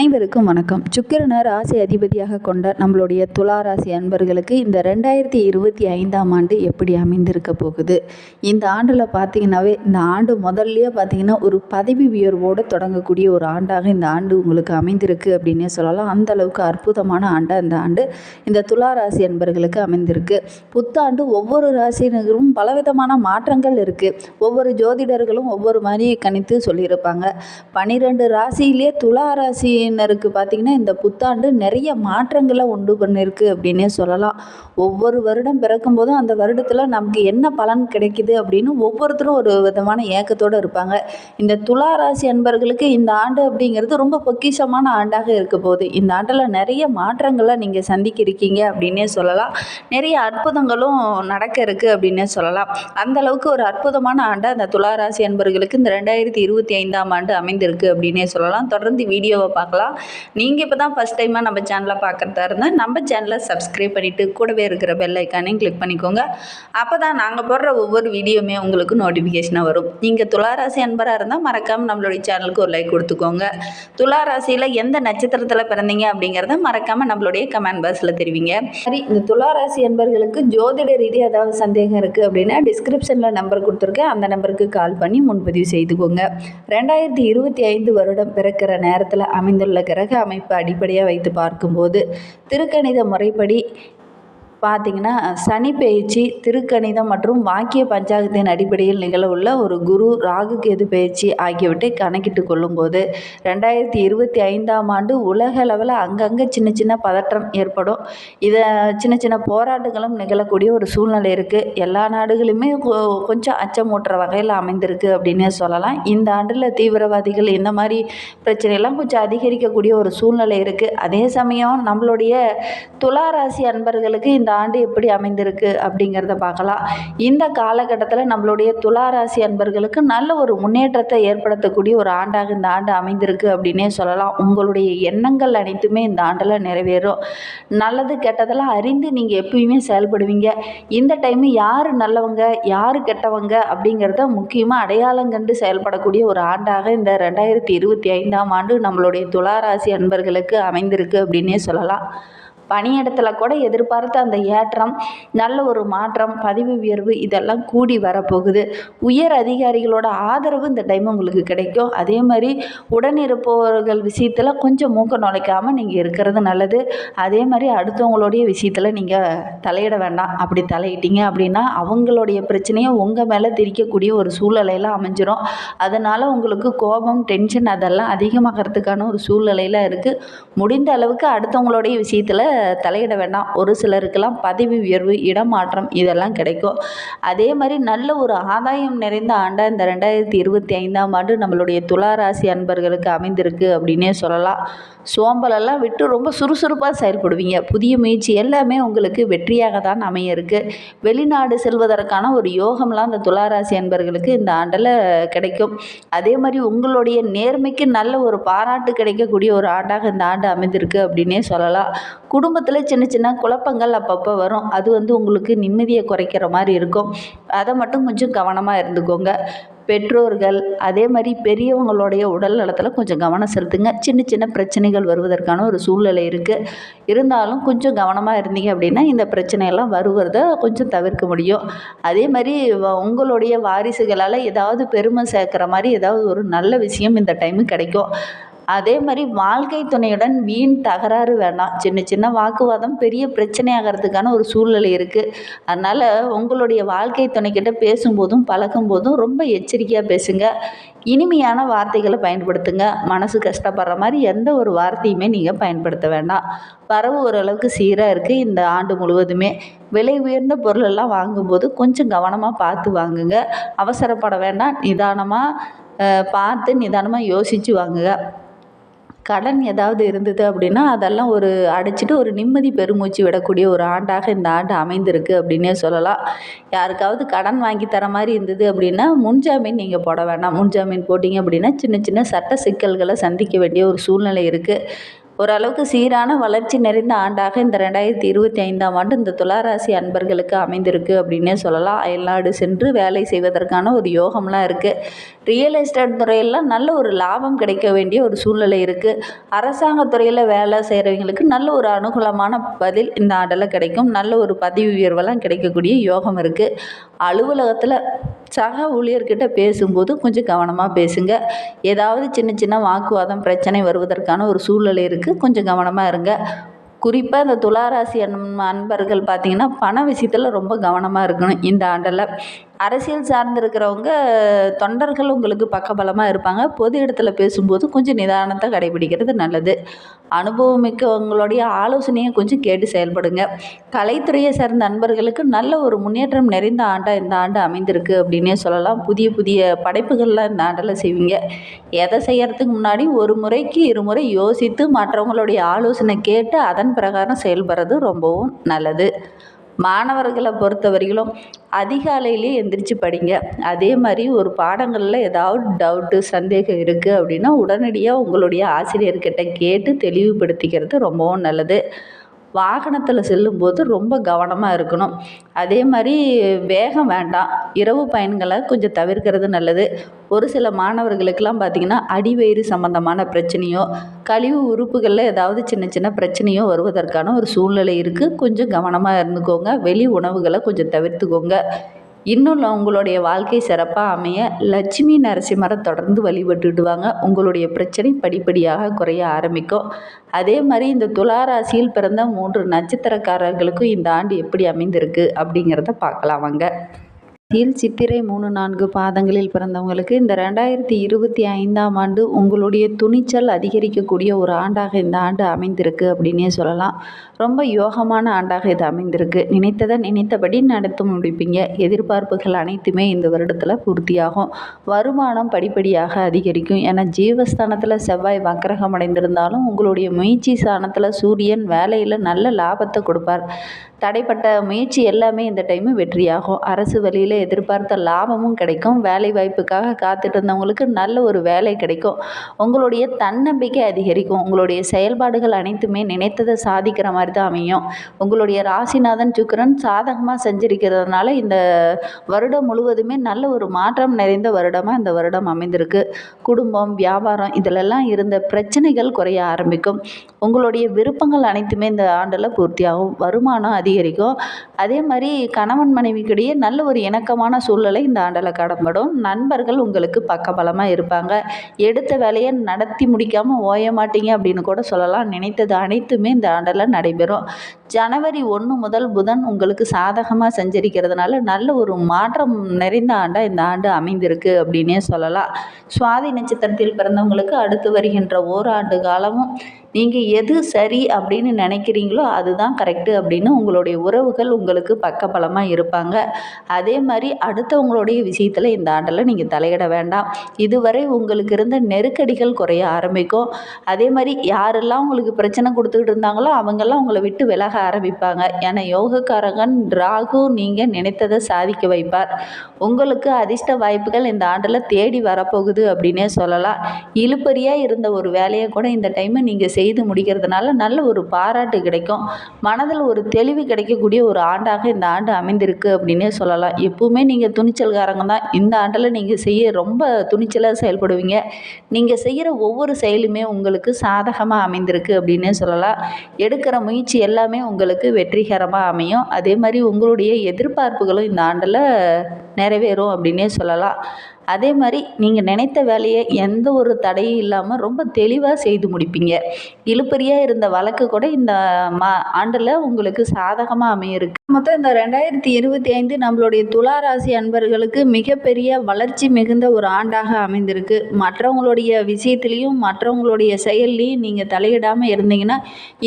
அனைவருக்கும் வணக்கம். சுக்கிரனை ராசி அதிபதியாக கொண்ட நம்மளுடைய துலா ராசி அன்பர்களுக்கு இந்த ரெண்டாயிரத்தி இருபத்தி ஐந்தாம் ஆண்டு எப்படி அமைந்திருக்க போகுது? இந்த ஆண்டில் பார்த்தீங்கன்னாவே இந்த ஆண்டு முதல்லையே பார்த்தீங்கன்னா ஒரு பதவி உயர்வோடு தொடங்கக்கூடிய ஒரு ஆண்டாக இந்த ஆண்டு உங்களுக்கு அமைந்திருக்கு அப்படின்னே சொல்லலாம். அந்த அளவுக்கு அற்புதமான ஆண்டாக இந்த ஆண்டு இந்த துலா ராசி அன்பர்களுக்கு அமைந்திருக்கு. புத்தாண்டு ஒவ்வொரு ராசினரும் பலவிதமான மாற்றங்கள் இருக்குது ஒவ்வொரு ஜோதிடர்களும் ஒவ்வொரு மாதிரி கணித்து சொல்லியிருப்பாங்க. பன்னிரெண்டு ராசியிலே துலா ராசியினருக்கு பார்த்திங்கன்னா இந்த புத்தாண்டு நிறைய மாற்றங்களை உண்டு பண்ணியிருக்கு அப்படின்னே சொல்லலாம். ஒவ்வொரு வருடம் பிறக்கும் போதும் அந்த வருடத்தில் நமக்கு என்ன பலன் கிடைக்குது அப்படின்னு ஒவ்வொருத்தரும் ஒரு விதமான ஏக்கத்தோடு இருப்பாங்க. இந்த துலா ராசி அன்பர்களுக்கு இந்த ஆண்டு அப்படிங்கிறது ரொம்ப பொக்கிஷமான ஆண்டாக இருக்க போகுது. இந்த ஆண்டில் நிறைய மாற்றங்களை நீங்கள் சந்திக்க இருக்கீங்க அப்படின்னே சொல்லலாம். நிறைய அற்புதங்களும் நடக்க இருக்குது அப்படின்னே சொல்லலாம். அந்த அளவுக்கு ஒரு அற்புதமான ஆண்டாக அந்த துலா ராசி அன்பர்களுக்கு இந்த ரெண்டாயிரத்தி இருபத்தி ஐந்தாம் ஆண்டு அமைந்திருக்கு அப்படின்னே சொல்லலாம். தொடர்ந்து வீடியோவை பார்க்கலாம். நீங்கள் இப்போ தான் ஃபஸ்ட் டைமாக நம்ம சேனலை பார்க்குறதா இருந்தால் நம்ம சேனலை சப்ஸ்கிரைப் பண்ணிவிட்டு கூடவே இருக்கிற பெல் ஐக்கானையும் கிளிக் பண்ணிக்கோங்க. அப்போ தான் நாங்கள் போடுற ஒவ்வொரு வீடியோமே உங்களுக்கு நோட்டிஃபிகேஷனாக வரும். நீங்கள் துளாராசி அன்பராக இருந்தால் மறக்காமல் நம்மளுடைய சேனலுக்கு ஒரு லைக் கொடுத்துக்கோங்க. துளாராசியில் எந்த நட்சத்திரத்தில் பிறந்தீங்க அப்படிங்கிறத மறக்காமல் நம்மளுடைய கமெண்ட் பாக்ஸில் தெரிவிங்க. சரி இந்த துளாராசி அன்பர்களுக்கு ஜோதிட ரீதியாக ஏதாவது சந்தேகம் இருக்குது அப்படின்னா டிஸ்கிரிப்ஷனில் நம்பர் கொடுத்துருக்கேன். அந்த நம்பருக்கு கால் பண்ணி முன்பதிவு செய்துக்கோங்க. ரெண்டாயிரத்தி இருபத்தி ஐந்து வருடம் பிறக்கிற நேரத்தில் அமைந்துள்ள கிரக அமைப்பு அடிப்படையாக வைத்து பார்க்கும்போது திருக்கணித முறைப்படி பார்த்தீங்கன்னா சனி பயிற்சி திருக்கணிதம் மற்றும் வாக்கிய பஞ்சாங்கத்தின் அடிப்படையில் நிகழவுள்ள ஒரு குரு ராகு கேது பயிற்சி ஆகியவற்றை கணக்கிட்டு கொள்ளும்போது ரெண்டாயிரத்தி இருபத்தி ஐந்தாம் ஆண்டு உலக அளவில் அங்கங்கே சின்ன சின்ன பதற்றம் ஏற்படும். இதை சின்ன சின்ன போராட்டங்களும் நிகழக்கூடிய ஒரு சூழ்நிலை இருக்குது எல்லா நாடுகளுமே கொ- கொஞ்சம் அச்சமூட்டுற வகையில் அமைந்திருக்கு அப்படின்னே சொல்லலாம். இந்த ஆண்டில் தீவிரவாதிகள் இந்த மாதிரி பிரச்சனையெல்லாம் கொஞ்சம் அதிகரிக்கக்கூடிய ஒரு சூழ்நிலை இருக்குது அதே சமயம் நம்மளுடைய துலா ராசி அன்பர்களுக்கு இந்த ஆண்டு எப்படி அமைந்திருக்கு அப்படிங்கிறத பார்க்கலாம். இந்த காலகட்டத்தில் நம்மளுடைய துளாராசி அன்பர்களுக்கு நல்ல ஒரு முன்னேற்றத்தை ஏற்படுத்தக்கூடிய ஒரு ஆண்டாக இந்த ஆண்டு அமைந்திருக்கு அப்படின்னே சொல்லலாம். உங்களுடைய எண்ணங்கள் அனைத்துமே இந்த ஆண்டில் நிறைவேறும். நல்லது கெட்டதெல்லாம் அறிந்து நீங்கள் எப்பயுமே செயல்படுவீங்க. இந்த டைமு யார் நல்லவங்க யார் கெட்டவங்க அப்படிங்கிறத முக்கியமாக அடையாளம் கண்டு செயல்படக்கூடிய ஒரு ஆண்டாக இந்த ரெண்டாயிரத்தி இருபத்தி ஐந்தாம் ஆண்டு நம்மளுடைய துளாராசி அன்பர்களுக்கு அமைந்திருக்கு அப்படின்னே சொல்லலாம். பணியிடத்துல கூட எதிர்பார்த்த அந்த ஏற்றம் நல்ல ஒரு மாற்றம் பதவி உயர்வு இதெல்லாம் கூடி வரப்போகுது. உயர் அதிகாரிகளோட ஆதரவு இந்த டைம் உங்களுக்கு கிடைக்கும். அதே மாதிரி உடன் இருப்பவர்கள் விஷயத்தில் கொஞ்சம் மூக்க நுழைக்காமல் நீங்கள் இருக்கிறது நல்லது. அதே மாதிரி அடுத்தவங்களுடைய விஷயத்தில் நீங்கள் தலையிட வேண்டாம். அப்படி தலையிட்டீங்க அப்படின்னா அவங்களுடைய பிரச்சனையை உங்கள் மேலே திரிக்கக்கூடிய ஒரு சூழ்நிலையில் அமைஞ்சிரும். அதனால் உங்களுக்கு கோபம் டென்ஷன் அதெல்லாம் அதிகமாகிறதுக்கான ஒரு சூழ்நிலையில் இருக்குது முடிந்த அளவுக்கு அடுத்தவங்களுடைய விஷயத்தில் தலையிட வேண்டாம். ஒரு சிலருக்கெல்லாம் பதவி உயர்வு இடமாற்றம் இதெல்லாம் கிடைக்கும். அதே மாதிரி நல்ல ஒரு ஆதாயம் நிறைந்த ஆண்டாக இந்த ரெண்டாயிரத்தி இருபத்தி ஐந்தாம் ஆண்டு நம்மளுடைய துளாராசி அன்பர்களுக்கு அமைந்திருக்கு அப்படின்னே சொல்லலாம். சோம்பலெல்லாம் விட்டு ரொம்ப சுறுசுறுப்பாக செயல்படுவீங்க. புதிய முயற்சி எல்லாமே உங்களுக்கு வெற்றியாக தான் அமைய இருக்கு வெளிநாடு செல்வதற்கான ஒரு யோகம்லாம் இந்த துளாராசி அன்பர்களுக்கு இந்த ஆண்டில் கிடைக்கும். அதே மாதிரி உங்களுடைய நேர்மைக்கு நல்ல ஒரு பாராட்டு கிடைக்கக்கூடிய ஒரு ஆண்டாக இந்த ஆண்டு அமைந்திருக்கு அப்படின்னே சொல்லலாம். குடும்பத்தில் சின்ன சின்ன குழப்பங்கள் அப்பப்போ வரும். அது வந்து உங்களுக்கு நிம்மதியை குறைக்கிற மாதிரி இருக்கும். அதை மட்டும் கொஞ்சம் கவனமாக இருந்துக்கோங்க. பெற்றோர்கள் அதே மாதிரி பெரியவங்களுடைய உடல் நலத்தில் கொஞ்சம் கவனம் செலுத்துங்க. சின்ன சின்ன பிரச்சனைகள் வருவதற்கான ஒரு சூழ்நிலை இருக்குது இருந்தாலும் கொஞ்சம் கவனமாக இருந்தீங்க அப்படின்னா இந்த பிரச்சனையெல்லாம் வருவதை கொஞ்சம் தவிர்க்க முடியும். அதே மாதிரி வ- உங்களுடைய வாரிசுகளால் ஏதாவது பெருமை சேர்க்குற மாதிரி ஏதாவது ஒரு நல்ல விஷயம் இந்த டைமு கிடைக்கும். அதே மாதிரி வாழ்க்கை துணையுடன் வீண் தகராறு வேண்டாம் சின்ன சின்ன வாக்குவாதம் பெரிய பிரச்சனையாகிறதுக்கான ஒரு சூழ்நிலை இருக்குது அதனால் உங்களுடைய வாழ்க்கை துணைக்கிட்ட பேசும்போதும் பழகும்போதும் ரொம்ப எச்சரிக்கையாக பேசுங்க. இனிமையான வார்த்தைகளை பயன்படுத்துங்க. மனசு கஷ்டப்படுற மாதிரி எந்த ஒரு வார்த்தையுமே நீங்கள் பயன்படுத்த வேண்டாம். வரவு ஓரளவுக்கு சீராக இருக்குது இந்த ஆண்டு முழுவதுமே. விலை உயர்ந்த பொருளெல்லாம் வாங்கும்போது கொஞ்சம் கவனமாக பார்த்து வாங்குங்க. அவசரப்பட வேண்டாம். நிதானமாக பார்த்து நிதானமாக யோசித்து வாங்குங்க. கடன் ஏதாவது இருந்தது அப்படின்னா அதெல்லாம் ஒரு அடைச்சிட்டு ஒரு நிம்மதி பெருமூச்சு விடக்கூடிய ஒரு ஆண்டாக இந்த ஆண்டு அமைந்திருக்கு அப்படின்னே சொல்லலாம். யாருக்காவது கடன் வாங்கி தர மாதிரி இருந்தது அப்படின்னா முன்ஜாமீன் நீங்கள் போட வேண்டாம் முன்ஜாமீன் போட்டிங்க அப்படின்னா சின்ன சின்ன சட்ட சிக்கல்களை சந்திக்க வேண்டிய ஒரு சூழ்நிலை இருக்குது ஓரளவுக்கு சீரான வளர்ச்சி நிறைந்த ஆண்டாக இந்த ரெண்டாயிரத்தி இருபத்தி ஐந்தாம் ஆண்டு இந்த துளாராசி அன்பர்களுக்கு அமைந்திருக்கு அப்படின்னே சொல்லலாம். அயல்நாடு சென்று வேலை செய்வதற்கான ஒரு யோகம்லாம் இருக்குது ரியல் எஸ்டேட் துறையெல்லாம் நல்ல ஒரு லாபம் கிடைக்க வேண்டிய ஒரு சூழ்நிலை இருக்குது அரசாங்க துறையில் வேலை செய்கிறவங்களுக்கு நல்ல ஒரு அனுகூலமான பதில் இந்த ஆண்டில் கிடைக்கும். நல்ல ஒரு பதவி உயர்வெல்லாம் கிடைக்கக்கூடிய யோகம் இருக்குது அலுவலகத்தில் சக ஊழியர்கிட்ட பேசும்போது கொஞ்சம் கவனமாக பேசுங்க. ஏதாவது சின்ன சின்ன வாக்குவாதம் பிரச்சனை வருவதற்கான ஒரு சூழ்நிலை இருக்குது கொஞ்சம் கவனமாக இருங்க. குறிப்பாக இந்த துளாராசி அன் அன்பர்கள் பார்த்திங்கன்னா பண விஷயத்தில் ரொம்ப கவனமாக இருக்கணும் இந்த ஆண்டில். அரசியல் சார்ந்திருக்கிறவங்க தொண்டர்கள் உங்களுக்கு பக்கபலமாக இருப்பாங்க. பொது இடத்துல பேசும்போது கொஞ்சம் நிதானத்தை கடைபிடிக்கிறது நல்லது. அனுபவம் மிக்கவங்களுடைய ஆலோசனையை கொஞ்சம் கேட்டு செயல்படுங்க. கலைத்துறையை சேர்ந்த நண்பர்களுக்கு நல்ல ஒரு முன்னேற்றம் நிறைந்த ஆண்டாக இந்த ஆண்டு அமைந்திருக்கு அப்படின்னே சொல்லலாம். புதிய புதிய படைப்புகள்லாம் இந்த ஆண்டில் செய்வீங்க. எதை செய்யறதுக்கு முன்னாடி ஒரு முறைக்கு இருமுறை யோசித்து மற்றவங்களுடைய ஆலோசனை கேட்டு அதன் பிரகாரம் செயல்படுறது ரொம்பவும் நல்லது. மாணவர்களை பொறுத்த வரையிலும் அதிகாலையிலே எந்திரிச்சு படிங்க. அதே மாதிரி ஒரு பாடங்களில் ஏதாவது டவுட்டு சந்தேகம் இருக்குது அப்படின்னா உடனடியாக உங்களுடைய ஆசிரியர்கிட்ட கேட்டு தெளிவுபடுத்திக்கிறது ரொம்பவும் நல்லது. வாகனத்தில் செல்லும்போது ரொம்ப கவனமாக இருக்கணும். அதே மாதிரி வேகம் வேண்டாம். இரவு பயன்களை கொஞ்சம் தவிர்க்கிறது நல்லது. ஒரு சில மாணவர்களுக்கெல்லாம் பார்த்திங்கன்னா அடிவயிறு சம்மந்தமான பிரச்சனையோ கழிவு உறுப்புகளில் ஏதாவது சின்ன சின்ன பிரச்சனையோ வருவதற்கான ஒரு சூழ்நிலை இருக்குது கொஞ்சம் கவனமாக இருந்துக்கோங்க. வெளி உணவுகளை கொஞ்சம் தவிர்த்துக்கோங்க. இன்னும் உங்களுடைய வாழ்க்கை சிறப்பாக அமைய லட்சுமி நரசிம்மரை தொடர்ந்து வழிபட்டுடுவாங்க. உங்களுடைய பிரச்சனை படிப்படியாக குறைய ஆரம்பிக்கும். அதே மாதிரி இந்த துளாராசியில் பிறந்த மூன்று நட்சத்திரக்காரர்களுக்கும் இந்த ஆண்டு எப்படி அமைந்திருக்கு அப்படிங்கிறத பார்க்கலாம் வாங்க. இல் சித்திரை மூணு நான்கு பாதங்களில் பிறந்தவங்களுக்கு இந்த ரெண்டாயிரத்தி இருபத்தி ஐந்தாம் ஆண்டு உங்களுடைய துணிச்சல் அதிகரிக்கக்கூடிய ஒரு ஆண்டாக இந்த ஆண்டு அமைந்திருக்கு அப்படின்னே சொல்லலாம். ரொம்ப யோகமான ஆண்டாக இது அமைந்திருக்கு. நினைத்ததை நினைத்தபடி நடத்த முடிப்பீங்க. எதிர்பார்ப்புகள் அனைத்துமே இந்த வருடத்தில் பூர்த்தியாகும். வருமானம் படிப்படியாக அதிகரிக்கும். ஏன்னா ஜீவஸ்தானத்தில் செவ்வாய் வக்கரகம் அடைந்திருந்தாலும் உங்களுடைய முயற்சி ஸ்தானத்தில் சூரியன் வேலையில் நல்ல லாபத்தை கொடுப்பார். தடைப்பட்ட முயற்சி எல்லாமே இந்த டைமு வெற்றியாகும். அரசு வழியில் எதிர்பார்த்த லாபமும் கிடைக்கும். வேலை வாய்ப்புக்காக காத்துட்டு இருந்தவங்களுக்கு நல்ல ஒரு வேலை கிடைக்கும். உங்களுடைய தன்னம்பிக்கை அதிகரிக்கும். உங்களுடைய செயல்பாடுகள் அனைத்துமே நினைத்ததை சாதிக்கிற மாதிரி தான் அமையும். உங்களுடைய ராசிநாதன் சுக்கிரன் சாதகமாக செஞ்சிருக்கிறதுனால இந்த வருடம் முழுவதுமே நல்ல ஒரு மாற்றம் நிறைந்த வருடமாக இந்த வருடம் அமைந்திருக்கு. குடும்பம் வியாபாரம் இதிலெல்லாம் இருந்த பிரச்சனைகள் குறைய ஆரம்பிக்கும். உங்களுடைய விருப்பங்கள் அனைத்துமே இந்த ஆண்டில் பூர்த்தியாகும். வருமானம் அதிகரிக்கும். அதே மாதிரி கணவன் மனைவிக்கிடையே நல்ல ஒரு இணக்கமான சூழ்நிலை இந்த ஆண்டில் கடம்படும். நண்பர்கள் உங்களுக்கு பக்கபலமாக இருப்பாங்க. எடுத்த வேலையை நடத்தி முடிக்காமல் ஓய மாட்டீங்க அப்படின்னு கூட சொல்லலாம். நினைத்தது அனைத்துமே இந்த ஆண்டில் நடைபெறும். ஜனவரி ஒன்று முதல் புதன் உங்களுக்கு சாதகமாக செஞ்சிருக்கிறதுனால நல்ல ஒரு மாற்றம் நிறைந்த ஆண்டாக இந்த ஆண்டு அமைந்திருக்கு அப்படின்னே சொல்லலாம். சுவாதி நட்சத்திரத்தில் பிறந்தவங்களுக்கு அடுத்து வருகின்ற ஓராண்டு காலமும் நீங்கள் எது சரி அப்படின்னு நினைக்கிறீங்களோ அதுதான் கரெக்டு அப்படின்னு உங்களுடைய உறவுகள் உங்களுக்கு பக்கபலமாக இருப்பாங்க. அதே மாதிரி அடுத்தவங்களுடைய விஷயத்தில் இந்த ஆண்டில் நீங்கள் தலையிட வேண்டாம். இதுவரை உங்களுக்கு இருந்த நெருக்கடிகள் குறைய ஆரம்பிக்கும். அதே மாதிரி யாரெல்லாம் உங்களுக்கு பிரச்சனை கொடுத்துக்கிட்டு இருந்தாங்களோ அவங்கெல்லாம் உங்களை விட்டு விலக ஆரம்பிப்பாங்க. ஏன்னா யோகக்காரகன் ராகு நீங்கள் நினைத்ததை சாதிக்க வைப்பார். உங்களுக்கு அதிர்ஷ்ட வாய்ப்புகள் இந்த ஆண்டில் தேடி வரப்போகுது அப்படின்னே சொல்லலாம். இழுப்பறியாக இருந்த ஒரு வேலையை கூட இந்த டைமு நீங்கள் செய்து முடிக்கிறதுனால நல்ல ஒரு பாராட்டு கிடைக்கும். மனதில் ஒரு தெளிவு கிடைக்கக்கூடிய ஒரு ஆண்டாக இந்த ஆண்டு அமைந்திருக்கு அப்படின்னே சொல்லலாம். எப்பவுமே நீங்கள் துணிச்சல்காரங்க தான். இந்த ஆண்டில் நீங்கள் செய்ய ரொம்ப துணிச்சலாக செயல்படுவீங்க. நீங்கள் செய்கிற ஒவ்வொரு செயலுமே உங்களுக்கு சாதகமாக அமைந்திருக்கு அப்படின்னே சொல்லலாம். எடுக்கிற முயற்சி எல்லாமே உங்களுக்கு வெற்றிகரமாக அமையும். அதே மாதிரி உங்களுடைய எதிர்பார்ப்புகளும் இந்த ஆண்டில் நிறைவேறும் அப்படின்னே சொல்லலாம். அதே மாதிரி நீங்கள் நினைத்த வேலையை எந்த ஒரு தடையும் இல்லாமல் ரொம்ப தெளிவாக செய்து முடிப்பீங்க. இழுபறியாக இருந்த வழக்கு கூட இந்த மா ஆண்டில் உங்களுக்கு சாதகமாக அமையிருக்கு மொத்தம் இந்த ரெண்டாயிரத்தி இருபத்தி ஐந்து நம்மளுடைய துளாராசி அன்பர்களுக்கு மிகப்பெரிய வளர்ச்சி மிகுந்த ஒரு ஆண்டாக அமைந்திருக்கு. மற்றவங்களுடைய விஷயத்திலையும் மற்றவங்களுடைய செயல்லையும் நீங்கள் தலையிடாமல் இருந்தீங்கன்னா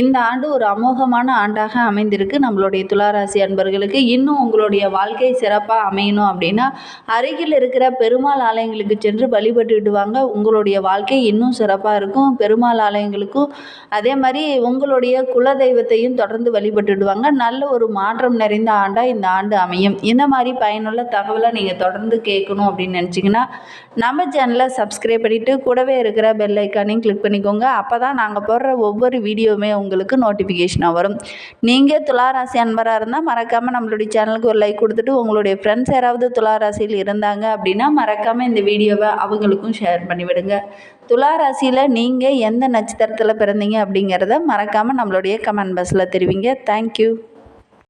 இந்த ஆண்டு ஒரு அமோகமான ஆண்டாக அமைந்திருக்கு நம்மளுடைய துளாராசி அன்பர்களுக்கு. இன்னும் உங்களுடைய வாழ்க்கை சிறப்பாக அமையணும் அப்படின்னா அருகில் இருக்கிற பெருமாள் ஆலயங்களுக்கு சென்று வழிபட்டுட்டு வாங்க உங்களுடைய வாழ்க்கை இன்னும் சிறப்பாக இருக்கும். பெருமாள் ஆலயங்களுக்கும் அதே மாதிரி உங்களுடைய குலதெய்வத்தையும் தொடர்ந்து வழிபட்டுட்டு வாங்க நல்ல ஒரு மாற்றம் மாற்றம் நிறைந்த ஆண்டாக இந்த ஆண்டு அமையும். இந்த மாதிரி பயனுள்ள தகவலை நீங்கள் தொடர்ந்து கேட்கணும் அப்படின்னு நினச்சிங்கன்னா நம்ம சேனலை சப்ஸ்கிரைப் பண்ணிவிட்டு கூடவே இருக்கிற பெல் ஐக்கானையும் கிளிக் பண்ணிக்கோங்க. அப்போ தான் நாங்கள் போடுற ஒவ்வொரு வீடியோவுமே உங்களுக்கு நோட்டிஃபிகேஷனாக வரும். நீங்கள் துளாராசி அன்பராக இருந்தால் மறக்காமல் நம்மளுடைய சேனலுக்கு ஒரு லைக் கொடுத்துட்டு உங்களுடைய ஃப்ரெண்ட்ஸ் யாராவது துளாராசியில் இருந்தாங்க அப்படின்னா மறக்காமல் இந்த வீடியோவை அவங்களுக்கும் ஷேர் பண்ணிவிடுங்க. துளாராசியில் நீங்கள் எந்த நட்சத்திரத்தில் பிறந்தீங்க அப்படிங்கிறத மறக்காமல் நம்மளுடைய கமெண்ட் பாக்ஸில் தெரிவிங்க. தேங்க்யூ